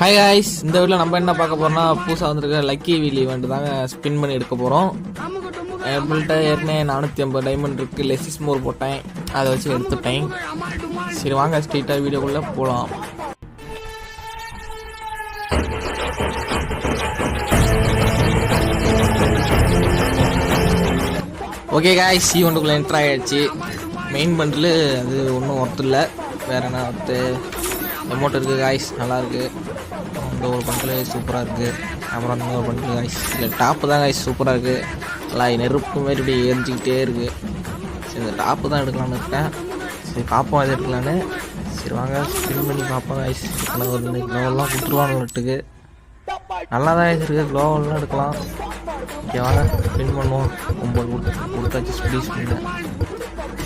Hi guys இந்த வீட்டில் நம்ம என்ன பார்க்க போகிறோம்னா புதுசாக வந்திருக்க லக்கி வீல் ஈவெண்ட் தாங்க ஸ்பின் பண்ணி எடுக்க போகிறோம் நம்மள்கிட்ட ஏற்கனவே நானூற்றி ஐம்பது டைமண்ட் இருக்கு. லெசிஸ் மோர் போட்டேன். அதை வச்சு எடுத்துட்டேன். சரி வாங்க ஸ்ட்ரீட்டாக வீடியோக்குள்ளே போகலாம் ஓகே காய்ஸ் ஒன்றுக்குள்ளே என்ட்ரு ஆகிடுச்சு மெயின் பண்டில் அது ஒன்றும் ஒர்த்து இல்லை. வேற என்ன ஒர்த்து அமௌண்ட் இருக்குது காய்ஸ் நல்லாயிருக்கு இந்த ஒரு பண்டில் சூப்பராக இருக்குது அப்புறம் அந்த ஒரு பண்டில் காய்ஸ் இல்லை டாப்பு தான் காய்ஸ் சூப்பராக இருக்குது நல்லா நெருப்பு மாதிரி இப்படி எரிஞ்சிக்கிட்டே இருக்குது சரி இந்த டாப்பு தான் எடுக்கலாம்னு இருக்கேன். சரி பார்ப்போம் அது எடுக்கலான்னு சரி வாங்க ஸ்பின் பண்ணி பார்ப்போம் காய்ஸ் எனக்கு ஒரு க்ளோவெல்லாம் கொடுத்துருவாங்க நல்லா தான் இருக்குது க்ளோவெல்லாம் எடுக்கலாம். ஓகே வாங்க ஸ்பின் பண்ணுவோம். ஒம்பது கொடுத்தாச்சு ஸ்பீஸ் ஸ்பின்னு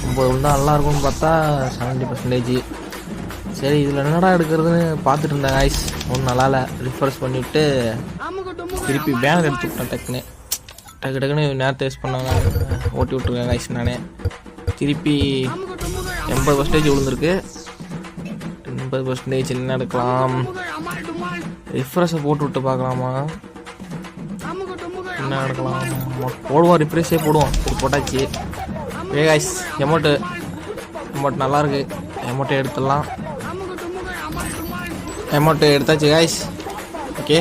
ஒம்பது விழுந்தா நல்லா இருக்கும்னு பார்த்தா செவன்ட்டி பர்சன்டேஜ் சரி இதில் என்னடா எடுக்கிறதுன்னு பார்த்துட்டு இருந்தேன் ஐஸ் ஒன்றும் நல்லா இல்லை ரிஃப்ரெஷ் பண்ணிவிட்டு திருப்பி பேனர் எடுத்து விட்டேன் டக்குன்னு. டக்கு டக்குன்னு நேரத்தை வேஸ்ட் பண்ணாங்க ஓட்டி விட்ருக்கேன் ஐஸ் நானே. திருப்பி எண்பது பர்சன்டேஜ் விழுந்திருக்கு. எண்பது பர்சன்டேஜ் என்ன எடுக்கலாம்? ரிஃப்ரெஷை போட்டு விட்டு பார்க்கலாமா? என்ன எடுக்கலாம்? போடுவோம் ரிஃப்ரெஷே போடுவோம். சரி போட்டாச்சு. ஏ எமௌண்ட்டு எமௌண்ட் நல்லாயிருக்கு எமௌண்ட்டை எடுத்துடலாம். அமௌண்ட்டு எடுத்தாச்சு காய்ஸ் ஓகே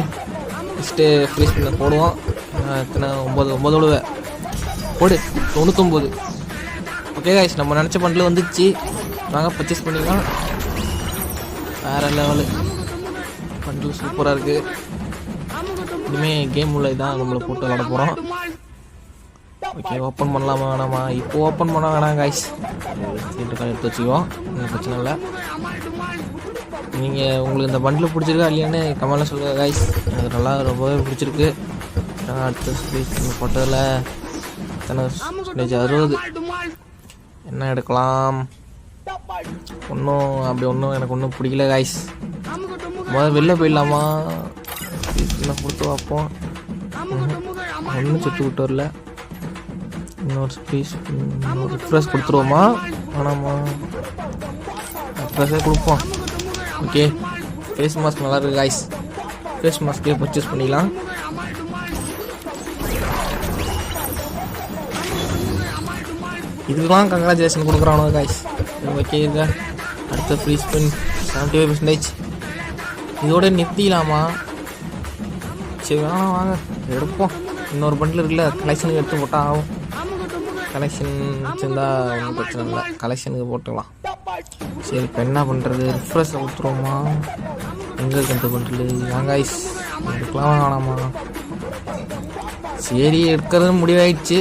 ஃபஸ்ட்டு ஃப்ரீஸ் பண்ண போடுவோம். எத்தனை? ஒம்பது ஒம்பது விடுவேன். போடு. தொண்ணூத்தொம்பது. ஓகே காய்ஸ் நம்ம நினச்ச பண்டில் வந்துச்சு. வாங்க பர்ச்சேஸ் பண்ணிக்கலாம் வேறு லெவலு பண்டில் சூப்பராக இருக்குது இனிமேல் கேம் உள்ள இதான் நம்மளை போட்டு விளாட போகிறோம் ஓகே ஓப்பன் பண்ணலாமா வேணாமா? இப்போ ஓப்பன் பண்ண வேணாம் காய்ஸ் எடுத்து வச்சுக்குவோம் ஒன்றும் பிரச்சனை இல்லை. நீங்கள் உங்களுக்கு இந்த பண்டில் பிடிச்சிருக்கா இல்லையான்னு கமெண்ட்ல சொல்லுங்கள் காய்ஸ் எனக்கு நல்லா ரொம்பவே பிடிச்சிருக்கு. அடுத்த ஸ்டேஜ் போட்டதில் எத்தனை ஸ்டேஜ் அறுபது. என்ன எடுக்கலாம்? ஒன்றும் அப்படி ஒன்றும் எனக்கு ஒன்றும் பிடிக்கல காய்ஸ் முதல்ல வெளில போயிடலாமா? என்ன கொடுத்து பார்ப்போம். ஒன்றும் சுட்டு விட்டு வரல. இன்னொரு ஸ்பீஸ் இன்னொரு ரிஃப்ரெஷ் கொடுத்துருவோமா? வேணாமா ரிஃப்ரெஷ்ஷே கொடுப்போம். ஓகே ஃபேஸ் மாஸ்க் நல்லா இருக்கு காய்ஸ் ஃபேஸ் மாஸ்க்கே பர்ச்சேஸ் பண்ணிக்கலாம் இதுக்கெல்லாம் கங்க்ராச்சுலேஷன் கொடுக்குறானோ காய்ஸ் ஓகே இதை அடுத்த free spin seventy five percentage இதோட நிறுத்திக்கலாமா சரி வேணாம் வாங்க எடுப்போம். இன்னொரு பண்டில் இருக்குல்ல கலெக்ஷனுக்கு எடுத்து போட்டால் ஆகும். கலெக்ஷன் வச்சுருந்தா ஒன்றும் பிரச்சனை இல்லை. கலெக்ஷனுக்கு போட்டுக்கலாம். சரி இப்போ என்ன பண்ணுறது ரிஃப்ரெஷ் கொடுத்துருவோமா? எங்கே கண்டு பண்ணுறது வாங்காய்ஸ் எடுக்கலாம் வேணாமா? சரி எடுக்கிறது முடிவாயிடுச்சு.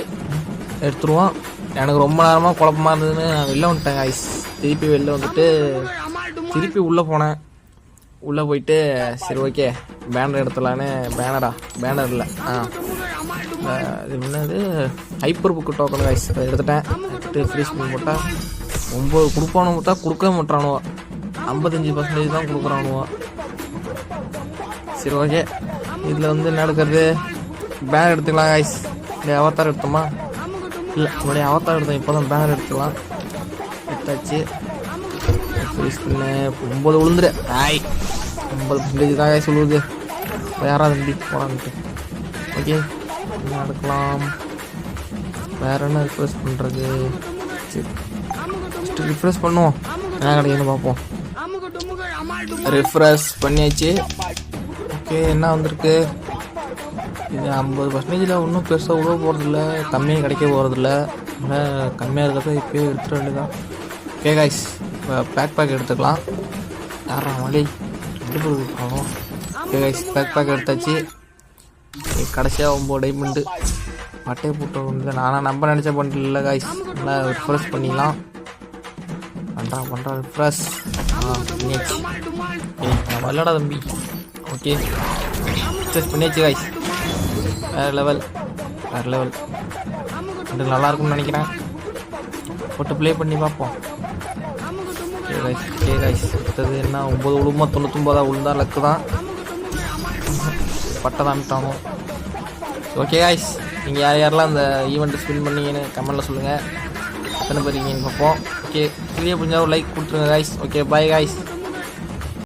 எடுத்துருவோம். எனக்கு ரொம்ப நேரமாக குழப்பமா இருந்ததுன்னு நான் வெளில வந்துட்டேன் ஐஸ் திருப்பி வெளில வந்துட்டு திருப்பி உள்ளே போனேன். உள்ளே போயிட்டு சரி ஓகே பேனர் எடுத்துடலான்னு பேனரா பேனர் இல்லை. ஆ. அது என்னது? ஹைப்பர் புக்கு டோக்கன் காய்ஸ் அதை எடுத்துட்டேன். எடுத்துட்டு ஃப்ரீஸ் பண்ணி போட்டால் ஒம்பது கொடுப்பானு பார்த்தா கொடுக்கவே மாட்டானுவோ. ஐம்பத்தஞ்சு பர்சன்டேஜ் தான் கொடுக்குறானுவோ. சரி ஓகே இதில் வந்து என்ன எடுக்கிறது? பேனர் எடுத்துக்கலாம் காய்ஸ் இல்லை அவத்தார் எடுத்தோமா? இல்லை முன்னாடி அவத்தார் எடுத்தோம் இப்போ தான் பேனர் எடுத்துக்கலாம். எடுத்தாச்சு. ஃப்ரீஸ் பண்ண ஒம்பது விழுந்துரு. ஆய் ஐம்பது பர்சன்டேஜ் தான் காய்ஸ் விழுவுது. யாராவது தம்பி போடான்ட்டு ஓகே நடக்கலாம். எடுக்கலாம் வேற என்ன ரிஃப்ரெஷ் பண்ணுறது சரி. ஃபஸ்ட்டு ரிஃப்ரெஷ் பண்ணுவோம். என்ன கிடைக்குன்னு பார்ப்போம். ரிஃப்ரெஷ் பண்ணியாச்சு. ஓகே என்ன வந்திருக்கு? இது ஐம்பது பர்சன்டேஜில் ஒன்றும் பெருசாக உழவ போகிறதில்ல கம்மியாக கிடைக்க போகிறதில்ல அதனால் கம்மியாக இருக்கிறத இப்போயே எடுத்துட வேண்டியதான் ஓகே காய்ஸ் இப்போ பேக் பேக் எடுத்துக்கலாம். யாரா மலை ரெண்டு பேர் ஓகே காய்ஸ் பேக் பேக் எடுத்தாச்சு. கடைசியாக ஒம்பது டைமண்டு பட்டையை போட்டு வந்து நானாக நம்ப நினச்ச பண்டில் இல்லை காய்ஸ் நல்லா ரிஃப்ரெஷ் பண்ணிக்கலாம் பண்ணுறான் பண்ணுறான் ரிஃப்ரெஷ் ஆ பண்ணியாச்சு நான் வரலடா தம்பி. ஓகே ரிஃப்ரெஷ் பண்ணியாச்சு காய்ஸ் வேறு லெவல் வேறு லெவல் இது நல்லா இருக்கும்னு நினைக்கிறேன். போட்டு ப்ளே பண்ணி பார்ப்போம். ஓகே காய்ஸ் ஓகே காய்ஸ் அடுத்தது என்ன? ஒம்பது விழுமா தொண்ணூத்தொம்பதா உளுந்தா லக்கு தான். பட்டதாமிட்டானோ ஓகே காய்ஸ் நீங்கள் யார் யாரெல்லாம் அந்த ஈவெண்ட்டை ஸ்பின் பண்ணீங்கன்னு கமெண்ட்டில் சொல்லுங்கள் எத்தனை பேர் இருக்கீங்கன்னு பார்ப்போம். ஓகே வீடியோ புரிஞ்சா ஒரு லைக் கொடுத்துருங்க காய்ஸ் ஓகே பாய் காய்ஸ்